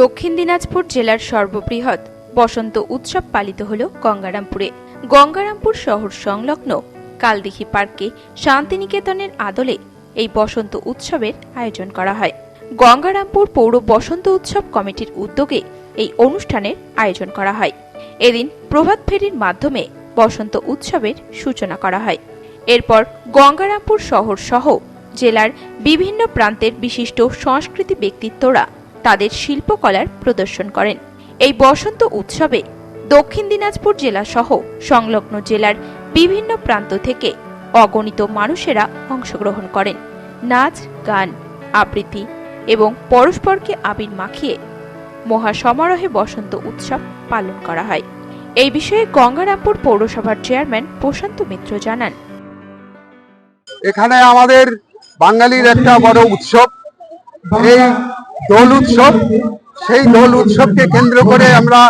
দক্ষিণ দিনাজপুর জেলার সর্ববৃহৎ বসন্ত উৎসব পালিত হল গঙ্গারামপুরে। গঙ্গারামপুর শহর সংলগ্ন কালদিঘি পার্কে শান্তিনিকেতনের আদলে এই বসন্ত উৎসবের আয়োজন করা হয়। গঙ্গারামপুর পৌর বসন্ত উৎসব কমিটির উদ্যোগে এই অনুষ্ঠানের আয়োজন করা হয়। এদিন প্রভাত ফেরির মাধ্যমে বসন্ত উৎসবের সূচনা করা হয়। এরপর গঙ্গারামপুর শহর সহ জেলার বিভিন্ন প্রান্তের বিশিষ্ট সংস্কৃতি ব্যক্তিত্বরা তাদের শিল্পকলার প্রদর্শন করেন। এই বসন্ত উৎসবে দক্ষিণ দিনাজপুর জেলা সহ সংলগ্ন জেলার বিভিন্ন প্রান্ত থেকে অগণিত মানুষেরা অংশগ্রহণ করেন। নাচ, গান, আবৃত্তি এবং পরস্পরকে আবির মাখিয়ে মহা সমারোহে বসন্ত উৎসব পালন করা হয়। এই বিষয়ে গঙ্গারামপুর পৌরসভার চেয়ারম্যান প্রশান্ত মিত্র জানান। এখানে আমাদের বাঙালির একটা বড় উৎসব। এই দোল উৎসব, সেই দোল উৎসবকে কেন্দ্র করে আমরা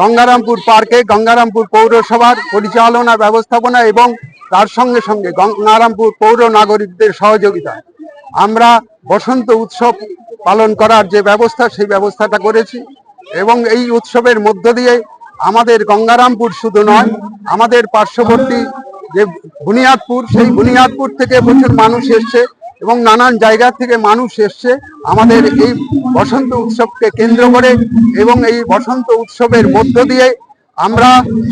গঙ্গারামপুর পার্কে, গঙ্গারামপুর পৌরসভার পরিচালনা, ব্যবস্থাপনা এবং তার সঙ্গে সঙ্গে গঙ্গারামপুর পৌর নাগরিকদের সহযোগিতা। আমরা বসন্ত উৎসব পালন করার যে ব্যবস্থা, সেই ব্যবস্থাটা করেছি এবং এই উৎসবের মধ্য দিয়ে আমাদের গঙ্গারামপুর শুধু নয়, আমাদের পার্শ্ববর্তী যে বুনিয়াদপুর, সেই বুনিয়াদপুর থেকে প্রচুর মানুষ এসছে। এবং নানান জায়গা থেকে মানুষ এসছে আমাদের এই বসন্ত উৎসবকে কেন্দ্র করে এবং এই বসন্ত উৎসবের মধ্য দিয়ে আমরা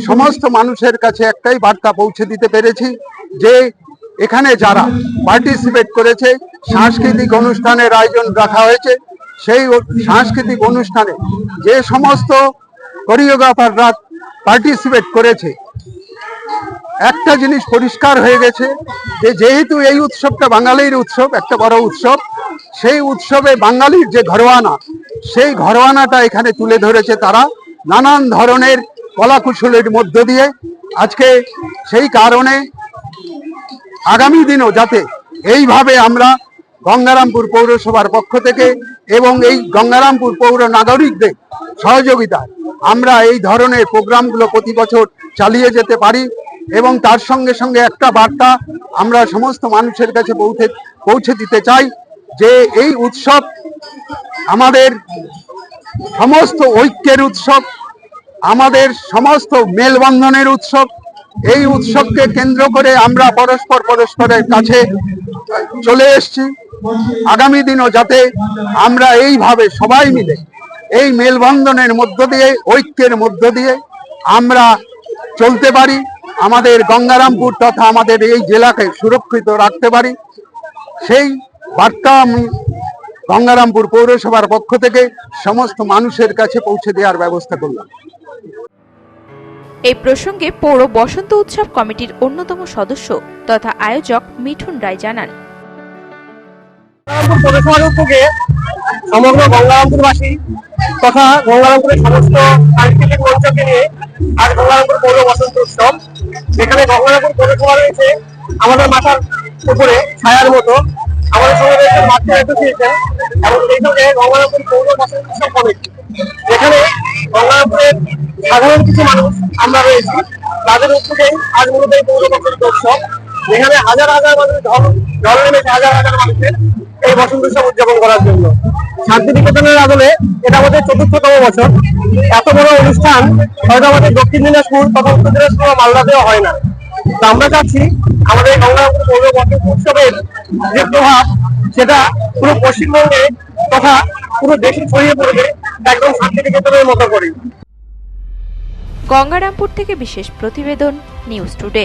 সমস্ত মানুষের কাছে একটাই বার্তা পৌঁছে দিতে পেরেছি যে এখানে যারা পার্টিসিপেট করেছে, সাংস্কৃতিক অনুষ্ঠানের আয়োজন রাখা হয়েছে, সেই সাংস্কৃতিক অনুষ্ঠানে যে সমস্ত কোরিওগ্রাফাররা পার্টিসিপেট করেছে একটা জিনিস পরিষ্কার হয়ে গেছে যে যেহেতু এই উৎসবটা বাঙালির উৎসব, একটা বড় উৎসব, সেই উৎসবে বাঙালির যে ঘরোয়ানা, সেই ঘরোয়ানাটা এখানে তুলে ধরেছে তারা নানান ধরনের কলাকুশলের মধ্য দিয়ে। আজকে সেই কারণে আগামী দিনও যাতে এইভাবে আমরা গঙ্গারামপুর পৌরসভার পক্ষ থেকে এবং এই গঙ্গারামপুর পৌর নাগরিকদের সহযোগিতায় আমরা এই ধরনের প্রোগ্রামগুলো প্রতি বছর চালিয়ে যেতে পারি। এবং তার সঙ্গে সঙ্গে একটা বার্তা আমরা সমস্ত মানুষের কাছে পৌঁছে পৌঁছে দিতে চাই যে এই উৎসব আমাদের সমস্ত ঐক্যের উৎসব, আমাদের সমস্ত মেলবন্ধনের উৎসব, এই উৎসবকে কেন্দ্র করে আমরা পরস্পর পরস্পরের কাছে চলে এসেছি। আগামী দিনও যাতে আমরা এইভাবে সবাই মিলে এই মেলবন্ধনের মধ্য দিয়ে, ঐক্যের মধ্য দিয়ে আমরা চলতে পারি। আমাদের গঙ্গারামপুর তথা আমাদের এই জেলাকে সুরক্ষিত রাখতে পারি। সেই বার্তা আমি গঙ্গারামপুর পৌরসভার পক্ষ থেকে সমস্ত মানুষের কাছে পৌঁছে দেওয়ার ব্যবস্থা করলাম। এই প্রসঙ্গে পৌর বসন্ত উৎসব কমিটির অন্যতম সদস্য তথা আয়োজক মিঠুন রায় জানান। পৌরসভার উদ্যোগে সমগ্র গঙ্গারামপুরবাসী তথা গঙ্গারামপুরের সমস্ত সাংস্কৃতিক মঞ্চকে নিয়ে আজ গঙ্গারামপুর পৌর বসন্ত উৎসব। এখানে গঙ্গারামপুর পৌরসভা রয়েছে, আমাদের মাথার উপরে ছায়ার মতো। আমাদের সঙ্গে রয়েছে অ্যাসোসিয়েশন এবং সেই সঙ্গে গঙ্গারামপুর পৌর বসন্ত উৎসব কমিটি। এখানে গঙ্গারামপুরের সাধারণ কিছু মানুষ আমরা রয়েছি। তাদের উদ্যোগেই আজ মূলত এই পৌর বসন্ত উৎসব। এখানে হাজার হাজার মানুষ ঢল ঢল নেমেছে, হাজার হাজার মানুষের। এই বসন্ত উৎসব উদযাপন করার জন্য। শান্তিনিকেতনের আদলে এটা আমাদের চতুর্থতম বছর। এত বড় অনুষ্ঠান হয়তো আমাদের দক্ষিণ দিনাজপুর তথা উত্তর দিনাজপুর মালদাতেও হয় না। তো আমরা চাচ্ছি আমাদের এই গঙ্গারামপুর পৌর বসন্ত উৎসবের যে প্রভাব, সেটা পুরো পশ্চিমবঙ্গে তথা পুরো দেশে ছড়িয়ে পড়বে একদম শান্তিনিকেতনের মতো করে গঙ্গারামপুর থেকে বিশেষ প্রতিবেদন নিউজ টুডে।